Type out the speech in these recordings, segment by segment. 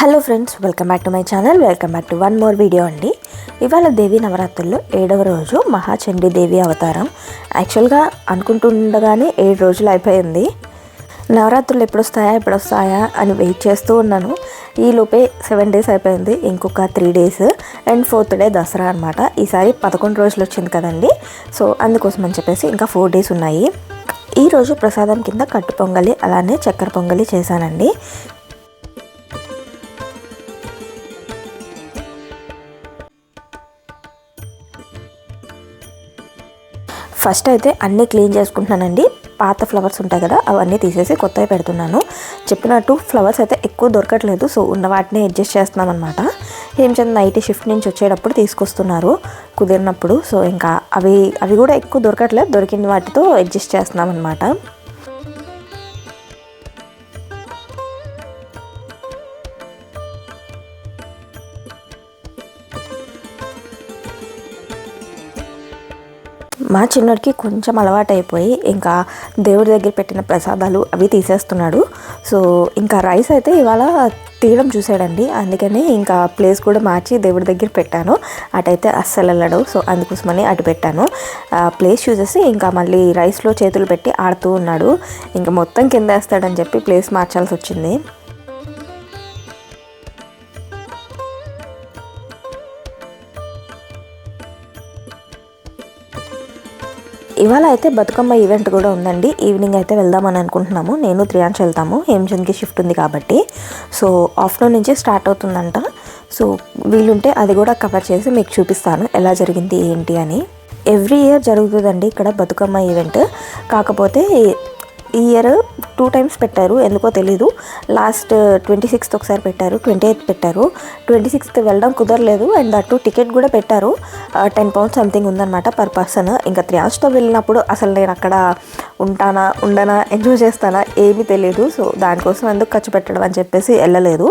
Hello friends welcome back to my channel. Welcome back to one more video అండి. ఇవాళ దేవి నవరాత్రుల్లో ఏడవ రోజు మహాచండీ దేవి అవతారం. యాక్చువల్గా అనుకుంటుండగానే ఏడు రోజులు అయిపోయింది. నవరాత్రులు ఎప్పుడు వస్తాయా ఎప్పుడు వస్తాయా అని వెయిట్ చేస్తూ ఉన్నాను. ఈ లోపే సెవెన్ డేస్ అయిపోయింది ఇంకొక three days. And fourth day Dasara అనమాట ఈసారి పదకొండు రోజులు వచ్చింది కదండి. సో అందుకోసం అని చెప్పేసి ఇంకా ఫోర్ డేస్ ఉన్నాయి. ఈరోజు ప్రసాదం కింద కట్టు పొంగలి అలానే చక్కెర పొంగలి చేశానండి. ఫస్ట్ అయితే అన్నీ క్లీన్ చేసుకుంటున్నానండి. పాత ఫ్లవర్స్ ఉంటాయి కదా అవన్నీ తీసేసి కొత్తవి పెడుతున్నాను. చెప్పినట్టు ఫ్లవర్స్ అయితే ఎక్కువ దొరకట్లేదు సో ఉన్న వాటిని అడ్జస్ట్ చేస్తున్నాం అనమాట హేమచంద్ నైట్ షిఫ్ట్ నుంచి వచ్చేటప్పుడు తీసుకొస్తున్నారు కుదిరినప్పుడు. సో ఇంకా అవి అవి కూడా ఎక్కువ దొరకట్లేదు దొరికిన వాటితో అడ్జస్ట్ చేస్తున్నాం అనమాట మా చిన్నోడికి కొంచెం అలవాటైపోయి ఇంకా దేవుడి దగ్గర పెట్టిన ప్రసాదాలు అవి తీసేస్తున్నాడు. సో ఇంకా రైస్ అయితే ఇవాళ తీయడం చూసాడండి అందుకని ఇంకా ప్లేస్ కూడా మార్చి దేవుడి దగ్గర పెట్టాను. అటైతే అస్సలు వెళ్ళడు. సో అందుకోసమని అటు పెట్టాను. ప్లేస్ చూసేసి ఇంకా మళ్ళీ రైస్లో చేతులు పెట్టి ఆడుతూ ఉన్నాడు. ఇంకా మొత్తం కింద వేస్తాడని చెప్పి ప్లేస్ మార్చాల్సి వచ్చింది. ఇవాళ అయితే బతుకమ్మ ఈవెంట్ కూడా ఉందండి. ఈవినింగ్ అయితే వెళ్దామని అనుకుంటున్నాము. నేను త్రియాంశ్ వెళ్తాము. హేమచంద్కి షిఫ్ట్ ఉంది కాబట్టి. సో ఆఫ్టర్నూన్ నుంచి స్టార్ట్ అవుతుందంట. సో వీలుంటే అది కూడా కవర్ చేసి మీకు చూపిస్తాను. ఎలా జరిగింది ఏంటి అని. ఎవ్రీ ఇయర్ జరుగుతుందండి ఇక్కడ బతుకమ్మ ఈవెంట్ కాకపోతే ఈ ఇయర్ టూ టైమ్స్ పెట్టారు. ఎందుకో తెలీదు. లాస్ట్ ట్వంటీ సిక్స్త్ ఒకసారి పెట్టారు. ట్వంటీ ఎయిత్ పెట్టారు. ట్వంటీ సిక్స్త్ వెళ్ళడం కుదరలేదు. అండ్ అటు టికెట్ కూడా పెట్టారు. టెన్ పౌండ్స్ సంథింగ్ ఉందన్నమాట పర్ పర్సన్ ఇంకా త్రియాన్స్తో వెళ్ళినప్పుడు అసలు నేను అక్కడ ఉంటానా ఉండనా ఎంజాయ్ చేస్తానా ఏమీ తెలియదు సో దానికోసం ఎందుకు ఖర్చు పెట్టడం అని చెప్పేసి వెళ్ళలేదు.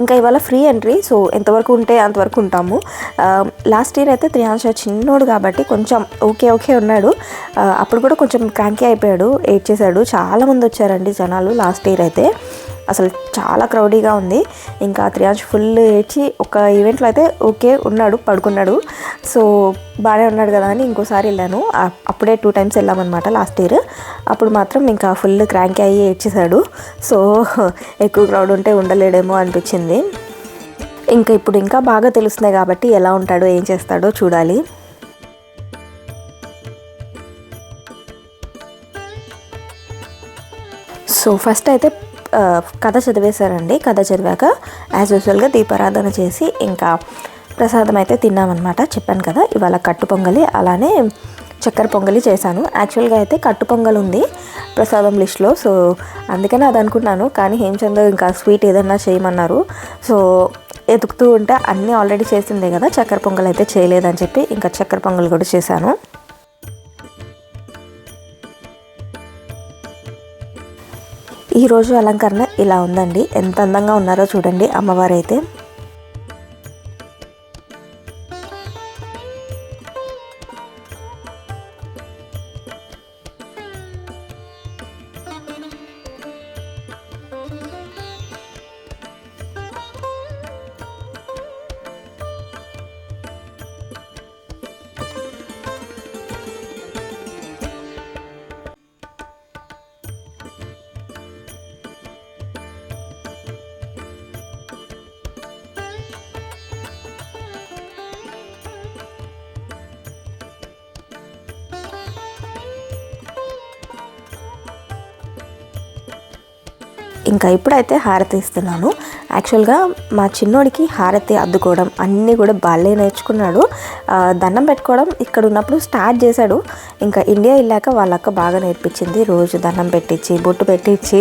ఇంకా ఇవాళ ఫ్రీ ఎంట్రీ సో ఎంతవరకు ఉంటే అంతవరకు ఉంటాము. లాస్ట్ ఇయర్ అయితే త్రియాంశ చిన్నోడు కాబట్టి కొంచెం ఓకే ఓకే ఉన్నాడు. అప్పుడు కూడా కొంచెం క్రాంకీ అయిపోయాడు ఏడ్ చేశాడు చాలామంది వచ్చారండి జనాలు లాస్ట్ ఇయర్ అయితే. అసలు చాలా క్రౌడీగా ఉంది. ఇంకా త్రియాంశ్ ఫుల్ ఏడ్చి ఒక ఈవెంట్లో అయితే ఓకే ఉన్నాడు పడుకున్నాడు. సో బాగానే ఉన్నాడు కదా అని ఇంకోసారి వెళ్ళాను. అప్పుడే టూ టైమ్స్ వెళ్ళామన్నమాట లాస్ట్ ఇయర్ అప్పుడు మాత్రం ఇంకా ఫుల్ క్రాంక్ అయ్యి ఏడ్చేశాడు. సో ఎక్కువ క్రౌడ్ ఉంటే ఉండలేడేమో అనిపించింది. ఇంకా ఇప్పుడు ఇంకా బాగా తెలుస్తున్నాయి కాబట్టి ఎలా ఉంటాడో ఏం చేస్తాడో చూడాలి. సో ఫస్ట్ అయితే కథ చదివేశారండి. కథ చదివాక యాజ్ యూజువల్గా దీపారాధన చేసి ఇంకా ప్రసాదం అయితే తిన్నామన్నమాట. చెప్పాను కదా ఇవాళ కట్టు పొంగలి అలానే చక్కెర పొంగలి చేశాను. యాక్చువల్గా అయితే కట్టు పొంగల్ ఉంది ప్రసాదం లిస్ట్లో సో అందుకని అది అనుకున్నాను. కానీ హేమచంద్ర ఇంకా స్వీట్ ఏదన్నా చేయమన్నారు. సో ఎతుకుతూ ఉంటే అన్నీ ఆల్రెడీ చేసిందే కదా చక్కెర పొంగల్ అయితే చేయలేదని చెప్పి ఇంకా చక్కెర పొంగల్ కూడా చేశాను. ఈరోజు అలంకరణ ఇలా ఉందండి. ఎంత అందంగా ఉన్నారో చూడండి అమ్మవారు అయితే ఇంకా ఇప్పుడైతే హారతి ఇస్తున్నాను. యాక్చువల్గా మా చిన్నోడికి హారతి అద్దుకోవడం అన్నీ కూడా బాలే నేర్చుకున్నాడు. దండం పెట్టుకోవడం ఇక్కడ ఉన్నప్పుడు స్టార్ట్ చేశాడు. ఇంకా ఇండియా వెళ్ళాక వాళ్ళక్క బాగా నేర్పించింది. రోజు దండం పెట్టించి బొట్టు పెట్టించి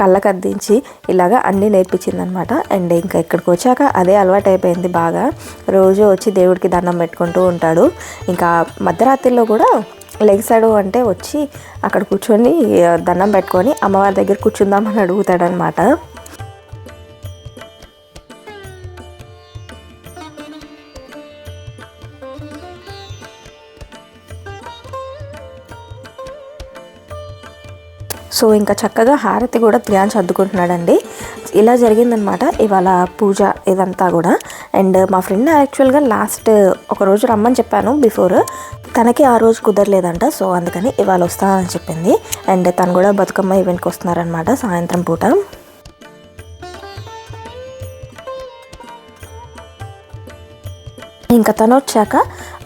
కళ్ళకు అద్దించి ఇలాగా అన్నీ నేర్పించింది అనమాట అండ్ ఇంకా ఇక్కడికి వచ్చాక అదే అలవాటు అయిపోయింది బాగా. రోజు వచ్చి దేవుడికి దండం పెట్టుకుంటూ ఉంటాడు. ఇంకా మధ్యరాత్రిలో కూడా లెగిసాడు అంటే వచ్చి అక్కడ కూర్చొని దండం పెట్టుకొని అమ్మవారి దగ్గర కూర్చుందామని అడుగుతాడనమాట సో ఇంకా చక్కగా హారతి కూడా ధ్యాన్ అద్దుకుంటున్నాడండి ఇలా జరిగిందనమాట ఇవాళ పూజ ఇదంతా కూడా. అండ్ మా ఫ్రెండ్ యాక్చువల్గా లాస్ట్ ఒక రోజు రమ్మని చెప్పాను బిఫోర్. తనకి ఆ రోజు కుదరలేదంట సో అందుకని ఇవాళ వస్తానని చెప్పింది. అండ్ తను కూడా బతుకమ్మ ఈవెంట్కి వస్తున్నారనమాట సాయంత్రం పూట. ఇంకా తను వచ్చాక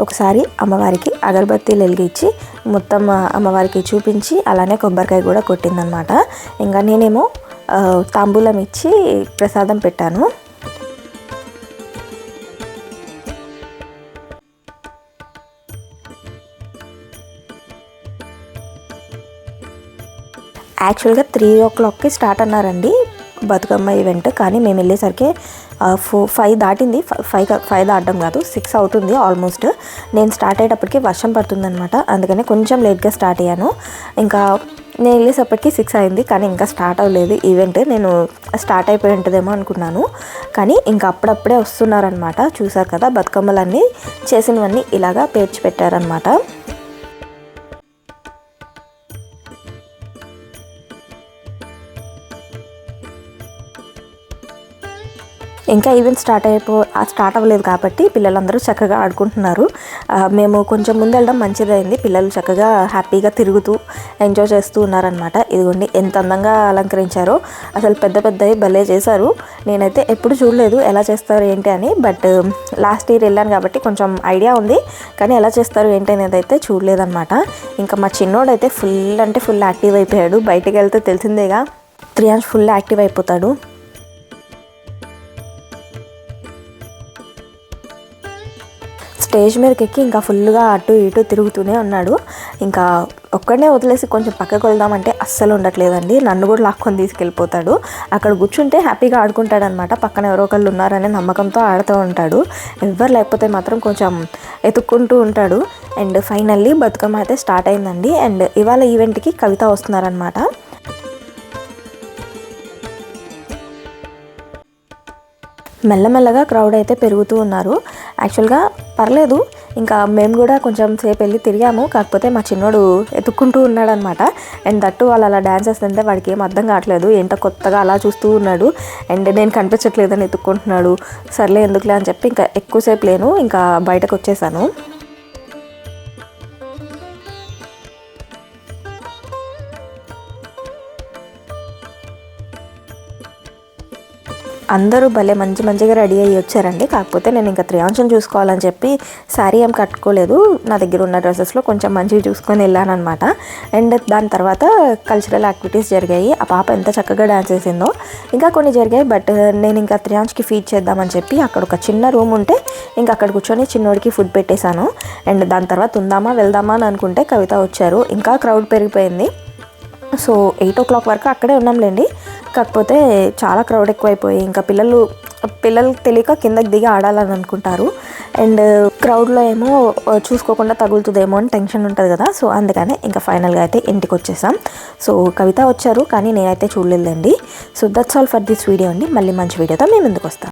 ఒకసారి అమ్మవారికి అగరబత్తీలు వెలిగించి మొత్తం అమ్మవారికి చూపించి అలానే కొబ్బరికాయ కూడా కొట్టిందనమాట ఇంకా నేనేమో తాంబూలం ఇచ్చి ప్రసాదం పెట్టాను. యాక్చువల్గా త్రీ ఓ క్లాక్కి స్టార్ట్ అన్నారండి బతుకమ్మ ఈవెంట్. కానీ మేము వెళ్ళేసరికి ఫో ఫైవ్ దాటింది. ఫైవ్ ఫైవ్ దాటడం కాదు సిక్స్ అవుతుంది ఆల్మోస్ట్. నేను స్టార్ట్ అయ్యేటప్పటికి వర్షం పడుతుందనమాట అందుకని కొంచెం లేట్గా స్టార్ట్ అయ్యాను. ఇంకా నేను వెళ్ళేసప్పటికి సిక్స్ అయింది కానీ ఇంకా స్టార్ట్ అవ్వలేదు. ఈవెంట్ నేను స్టార్ట్ అయిపోయి ఉంటుందేమో అనుకున్నాను. కానీ ఇంకా అప్పుడప్పుడే వస్తున్నారనమాట చూసారు కదా బతుకమ్మలన్నీ చేసినవన్నీ ఇలాగా పేర్చి పెట్టారనమాట ఇంకా ఈవెంట్ స్టార్ట్ అయిపో స్టార్ట్ అవ్వలేదు కాబట్టి పిల్లలందరూ చక్కగా ఆడుకుంటున్నారు. మేము కొంచెం ముందు వెళ్ళడం మంచిదైంది. పిల్లలు చక్కగా హ్యాపీగా తిరుగుతూ ఎంజాయ్ చేస్తూ ఉన్నారనమాట ఇదిగోండి ఎంత అందంగా అలంకరించారో. అసలు పెద్ద పెద్దవి భలే చేశారు. నేనైతే ఎప్పుడు చూడలేదు ఎలా చేస్తారు ఏంటి అని బట్ లాస్ట్ ఇయర్ వెళ్ళాను కాబట్టి కొంచెం ఐడియా ఉంది. కానీ ఎలా చేస్తారు ఏంటి అనేది అయితే చూడలేదన్నమాట. ఇంకా మా చిన్నోడైతే ఫుల్ అంటే ఫుల్ యాక్టివ్ అయిపోయాడు. బయటికి వెళ్తే తెలిసిందేగా. త్రియాంష్ ఫుల్ యాక్టివ్ అయిపోతాడు. స్టేజ్ మీదకి ఎక్కి ఇంకా ఫుల్గా అటు ఇటు తిరుగుతూనే ఉన్నాడు. ఇంకా ఒక్కడనే వదిలేసి కొంచెం పక్కకు వెళ్దామంటే అస్సలు ఉండట్లేదండి. నన్ను కూడా లాక్కొని తీసుకెళ్ళిపోతాడు. అక్కడ కూర్చుంటే హ్యాపీగా ఆడుకుంటాడు అనమాట పక్కన ఎవరో ఒకళ్ళు ఉన్నారనే నమ్మకంతో ఆడుతూ ఉంటాడు. ఎవ్వరు లేకపోతే మాత్రం కొంచెం ఎతుక్కుంటూ ఉంటాడు. అండ్ ఫైనల్లీ బతుకమ్మ అయితే స్టార్ట్ అయిందండి. అండ్ ఇవాళ ఈవెంట్కి కవిత వస్తున్నారనమాట మెల్లమెల్లగా క్రౌడ్ అయితే పెరుగుతూ ఉన్నారు. యాక్చువల్గా పర్లేదు. ఇంకా మేము కూడా కొంచెం సేపు వెళ్ళి తిరిగాము. కాకపోతే మా చిన్నోడు ఎత్తుక్కుంటూ ఉన్నాడనమాట అండ్ దట్టు వాళ్ళు అలా డ్యాన్స్ చేస్తుంటే వాడికి ఏం అర్థం కావట్లేదు. ఏంటో కొత్తగా అలా చూస్తూ ఉన్నాడు. అండ్ నేను కనిపించట్లేదని ఎత్తుక్కుంటున్నాడు. సర్లే ఎందుకులే అని చెప్పి ఇంకా ఎక్కువసేపు లేను. ఇంకా బయటకు వచ్చేసాను. అందరూ భలే మంచి మంచిగా రెడీ అయ్యి వచ్చారండి. కాకపోతే నేను ఇంకా త్రియాంశం చూసుకోవాలని చెప్పి శారీ ఏం కట్టుకోలేదు. నా దగ్గర ఉన్న డ్రెస్సెస్లో కొంచెం మంచిగా చూసుకొని వెళ్ళాను అనమాట అండ్ దాని తర్వాత కల్చరల్ యాక్టివిటీస్ జరిగాయి. ఆ పాప ఎంత చక్కగా డ్యాన్స్ చేసిందో. ఇంకా కొన్ని జరిగాయి బట్ నేను ఇంకా త్రియాంశ్కి ఫీడ్ చేద్దామని చెప్పి అక్కడ ఒక చిన్న రూమ్ ఉంటే ఇంకా అక్కడ కూర్చొని చిన్నోడికి ఫుడ్ పెట్టేశాను. అండ్ దాని తర్వాత ఉందామా వెళ్దామా అని అనుకుంటే కవిత వచ్చారు. ఇంకా క్రౌడ్ పెరిగిపోయింది. సో ఎయిట్ ఓ క్లాక్ వరకు అక్కడే ఉన్నాంలేండి. కాకపోతే చాలా క్రౌడ్ ఎక్కువైపోయి ఇంకా పిల్లలు పిల్లలకు తెలియక కిందకి దిగి ఆడాలని అనుకుంటారు. అండ్ క్రౌడ్లో ఏమో చూసుకోకుండా తగులుతుందేమో అని టెన్షన్ ఉంటుంది కదా. సో అందుకనే ఇంకా ఫైనల్గా అయితే ఇంటికి వచ్చేసాం. సో కవిత వచ్చారు కానీ నేనైతే చూడలేదండి so that's all for this video అండి. మళ్ళీ మంచి వీడియోతో మేము ముందుకు వస్తాం.